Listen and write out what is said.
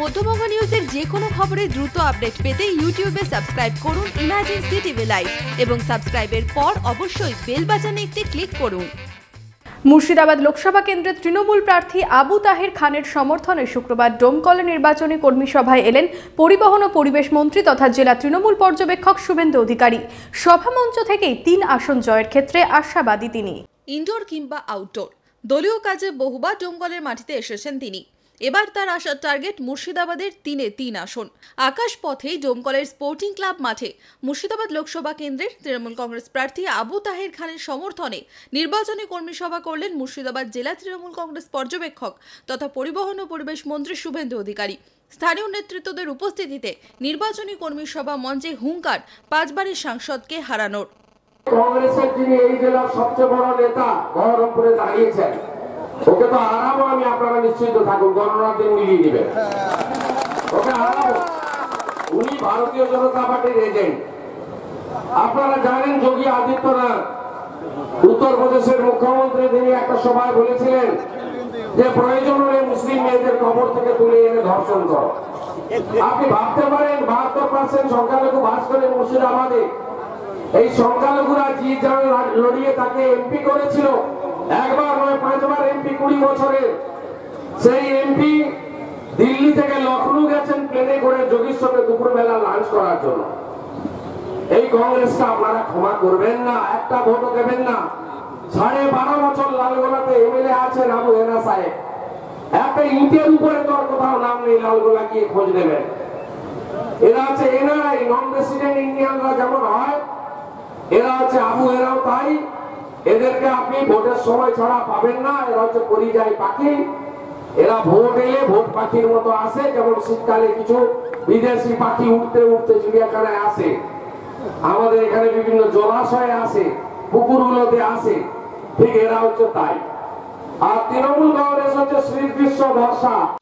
মধ্যবঙ্গ নিউজের যে কোনো খবরের দ্রুত আপডেট পেতে ইউটিউবে সাবস্ক্রাইব করুন ইমাজিন সিটিভি লাইভ এবং সাবস্ক্রাইবের পর অবশ্যই বেল বাজানে একটি ক্লিক করুন। মুর্শিদাবাদ লোকসভা কেন্দ্রের তৃণমূল প্রার্থী আবু তাহের খানের সমর্থনে শুক্রবার ডোমকলে নির্বাচনী কর্মী সভায় এলেন পরিবহন ও পরিবেশ মন্ত্রী তথা জেলা তৃণমূল পর্যবেক্ষক শুভেন্দু অধিকারী। সভামঞ্চ থেকেই তিন আসন জয়ের ক্ষেত্রে আশাবাদী তিনি। ইনডোর কিংবা আউটডোর। দলীয় কাজে বহুবার ডোমকলের মাটিতে এসেছেন তিনি। এবার তার আসার টার্গেট মুর্শিদাবাদের তিনে তিন আসন। আকাশ পথে ডোমকলের স্পোর্টিং ক্লাব মাঠে মুর্শিদাবাদ লোকসভা কেন্দ্রের তৃণমূল কংগ্রেস প্রার্থী আবু তাহের খানের সমর্থনে নির্বাচনী কর্মী সভা করলেন মুর্শিদাবাদ জেলা তৃণমূল কংগ্রেস পর্যবেক্ষক তথা পরিবহন ও পরিবেশ মন্ত্রী শুভেন্দু অধিকারী। স্থানীয় নেতৃত্বদের উপস্থিতিতে নির্বাচনী কর্মী সভা মঞ্চে হুঙ্কার, পাঁচবারের সাংসদকে হারানোর। কংগ্রেসের যিনি এই জেলার সবচেয়ে বড় নেতা বহরমপুরে দাঁড়িয়েছেন। ওকে তো হারাবো আমি, আপনারা নিশ্চিত থাকুন গণনার দিন মিলিয়ে নেবেন। ওকে হারাবো। উনি ভারতীয় জনতা পার্টির এজেন্ট আপনারা জানেন যোগী আদিত্যনাথ উত্তরপ্রদেশের মুখ্যমন্ত্রী, তিনি একটা সভায় বলেছিলেন যে প্রয়োজন হলে মুসলিম মেয়েদের কবর থেকে তুলে এনে ধর্ষণ করো। আপনি ভাবতে পারেন, বাহাত্তর পার্সেন্ট সংখ্যালঘু বাস করে মুর্শিদাবাদে। এই সংখ্যালঘুরা জি যারা লড়িয়ে তাকে এমপি করেছিল। একবার নয়, পাঁচবার এমপি কুড়ি বছরের সেই এমপি দিল্লি থেকে লখনৌ গেছেন প্লেনে করে যোগীর সঙ্গে দুপুরবেলা লাঞ্চ করার জন্য। এই কংগ্রেসটা আপনারা ক্ষমা করবেন না, একটা ভোটও দেবেন না। সাড়ে বারো বছর লালগোলাতে এমএলএ আছেন আবু হেনা সাহেব। একটা ইটের উপরে তো আর কোথাও নাম নেই, লালগোলা গিয়ে খোঁজ নেবেন। এরা আছে এনআরআই নন রেসিডেন্ট ইন্ডিয়ানরা যেমন হয়, এরা হচ্ছে আবু এরাও এদেরকে আপনি ভোটের সময় ছাড়া পাবেন না, এরা হচ্ছে পরিযায়ী পাখি। এরা ভোট এলে ভোট পাখির মতো আসে, যেমন শীতকালে কিছু বিদেশি পাখি উঠতে উঠতে চিড়িয়াখানায় আসে। আমাদের এখানে বিভিন্ন জলাশয়ে আসে, পুকুরগুলোতে আসে। ঠিক এরা হচ্ছে তাই। আর তৃণমূল কংগ্রেস হচ্ছে শ্রীকৃষ্ণ ভরসা।